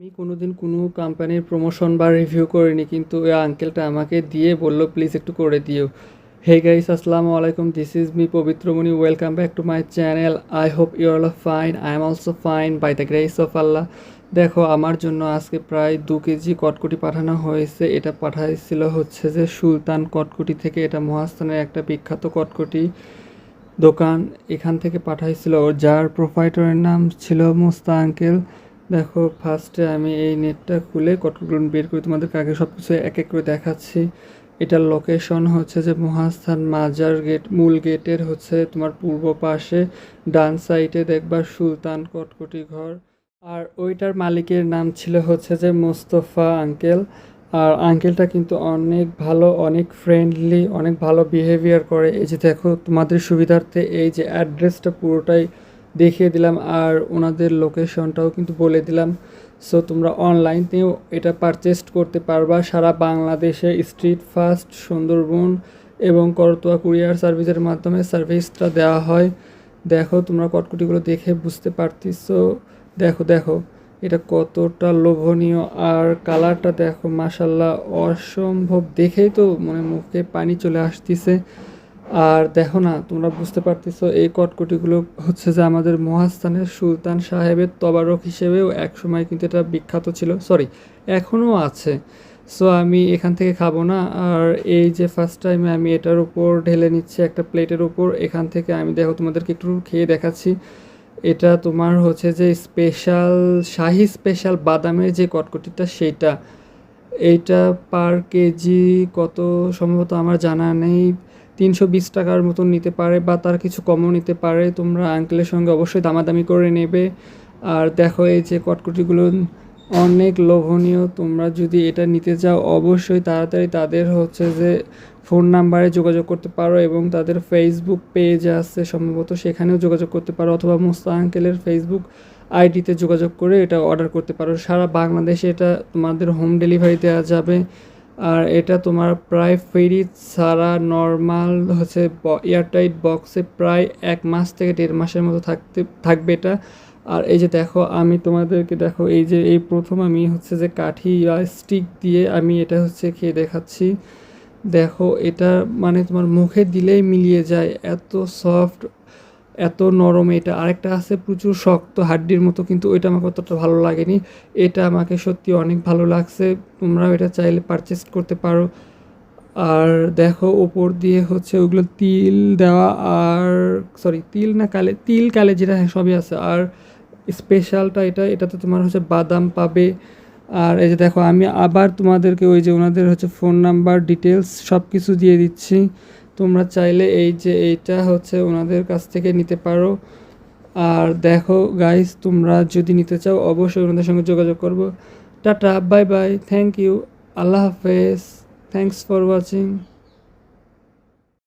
আমি কোনোদিন কোনো কোম্পানির প্রমোশন বা রিভিউ করিনি, কিন্তু ওই আঙ্কেলটা আমাকে দিয়ে বলল প্লিজ একটু করে দিও। হে গাইস আসসালামু আলাইকুম। This is me Pabitramoni. Welcome back to my channel I hope you all fine I am also fine by the grace of Allah দেখো, আমার জন্য আজকে প্রায় দু কেজি কটকটি পাঠানো হয়েছে। এটা পাঠাইছিল হচ্ছে যে সুলতান কটকটি থেকে। এটা মহাস্থানের একটা বিখ্যাত কটকটি দোকান। এখান থেকে পাঠাইছিল। যার প্রোভাইডারের নাম ছিল মোস্তা আঙ্কেল দেখো ফার্স্টে আমি এই নেটটা খুলে কতগুলো বের করে, তোমাদেরকে আগে সব কিছু এক এক করে দেখাচ্ছি। এটার লোকেশন হচ্ছে যে মহাস্থান মাজার গেট মূল গেটের হচ্ছে তোমার পূর্ব পাশে। ডান সাইডে দেখবা সুলতান কটকটি ঘর। আর ওইটার মালিকের নাম ছিল হচ্ছে যে মোস্তফা আঙ্কেল। আর আঙ্কেলটা কিন্তু অনেক ভালো, অনেক ফ্রেন্ডলি অনেক ভালো বিহেভিয়ার করে। এই যে দেখো, তোমাদের সুবিধার্থে এই যে অ্যাড্রেসটা পুরোটাই দেখিয়ে দিলাম আর ওনাদের লোকেশনটাও কিন্তু বলে দিলাম। সো তোমরা অনলাইনতেও এটা পারচেস করতে পারবা। সারা বাংলাদেশে স্ট্রিট ফাস্ট সুন্দরবন এবং করতোয়া কুরিয়ার সার্ভিসের মাধ্যমে সার্ভিসটা দেওয়া হয়। দেখো, তোমরা কটকুটিগুলো দেখে বুঝতে পারতেছো। দেখো দেখো, এটা কতটা লোভনীয়। আর কালারটা দেখো মাসাল্লাহ অসম্ভব। দেখেই তো মানে মুখে পানি চলে আসতেছে। আর দেখো না, তোমরা বুঝতে পারতেছো, এই কটকটিগুলো হচ্ছে যে আমাদের মহাস্থানের সুলতান সাহেবের তবারক হিসেবেও একসময় কিন্তু এটা বিখ্যাত ছিল। সরি এখনও আছে। সো আমি এখান থেকে খাব না। আর এই যে ফার্স্ট টাইমে আমি এটার উপর ঢেলে নিচ্ছি একটা প্লেটের উপর, এখান থেকে আমি দেখো তোমাদেরকে একটু খেয়ে দেখাচ্ছি। এটা তোমার হচ্ছে যে স্পেশাল শাহি স্পেশাল বাদামের যে কটকটিটা, সেইটা। এইটা পার কেজি কত, সম্ভবত আমার জানা নেই। তিনশো বিশ টাকার মতন নিতে পারে বা তার কিছু কমও নিতে পারে, তোমরা আঙ্কেলের সঙ্গে অবশ্যই দামাদামি করে নেবে। আর দেখো এই যে কটকটিগুলো, অনেক লোভনীয়। তোমরা যদি এটা নিতে চাও, অবশ্যই তাড়াতাড়ি তাদের হচ্ছে যে ফোন নাম্বারে যোগাযোগ করতে পারো এবং তাদের ফেসবুক পেজ আছে সম্ভবত, সেখানেও যোগাযোগ করতে পারো। অথবা মুস্তা আঙ্কেলের ফেসবুক আইডিতে যোগাযোগ করে এটা অর্ডার করতে পারো। সারা বাংলাদেশে এটা তোমাদের হোম ডেলিভারি দেওয়া যাবে। আর এটা তোমার প্রায় ফেরি ছাড়া নর্মাল হচ্ছে এয়ারটাইট বক্সে প্রায় এক মাস থেকে দেড় মাসের মতো থাকতে, থাকবে এটা। আর এই যে দেখো, আমি তোমাদেরকে দেখো, এই যে, এই প্রথম আমি হচ্ছে যে কাঠি বা স্টিক দিয়ে আমি এটা হচ্ছে খেয়ে দেখাচ্ছি। দেখো, এটা মানে তোমার মুখে দিলেই মিলিয়ে যায়, এত সফট। এত নরম এটা। আরেকটা আছে, প্রচুর শক্ত হাড্ডির মতো, কিন্তু ওইটা আমাকে অতটা ভালো লাগেনি। এটা আমাকে সত্যি অনেক ভালো লাগছে। তোমরাও এটা চাইলে পারচেস করতে পারো। আর দেখো, ওপর দিয়ে হচ্ছে ওগুলো তিল দেওয়া আর সরি তিল না কালে, তিল কালে যেটা হ্যাঁ সবই আছে। আর স্পেশালটা এটা, এটাতে তোমার হচ্ছে বাদাম পাবে। আর এই যে দেখো, আমি আবার তোমাদেরকে ওই যে ওনাদের হচ্ছে ফোন নাম্বার ডিটেলস সব কিছু দিয়ে দিচ্ছি। তোমরা চাইলে এই যে এইটা হচ্ছে ওনাদের কাছ থেকে নিতে পারো। আর দেখো গাইস তোমরা যদি নিতে চাও, অবশ্যই ওনাদের সঙ্গে যোগাযোগ করব। Tata bye bye thank you আল্লাহ হাফেজ থ্যাংকস ফর ওয়াচিং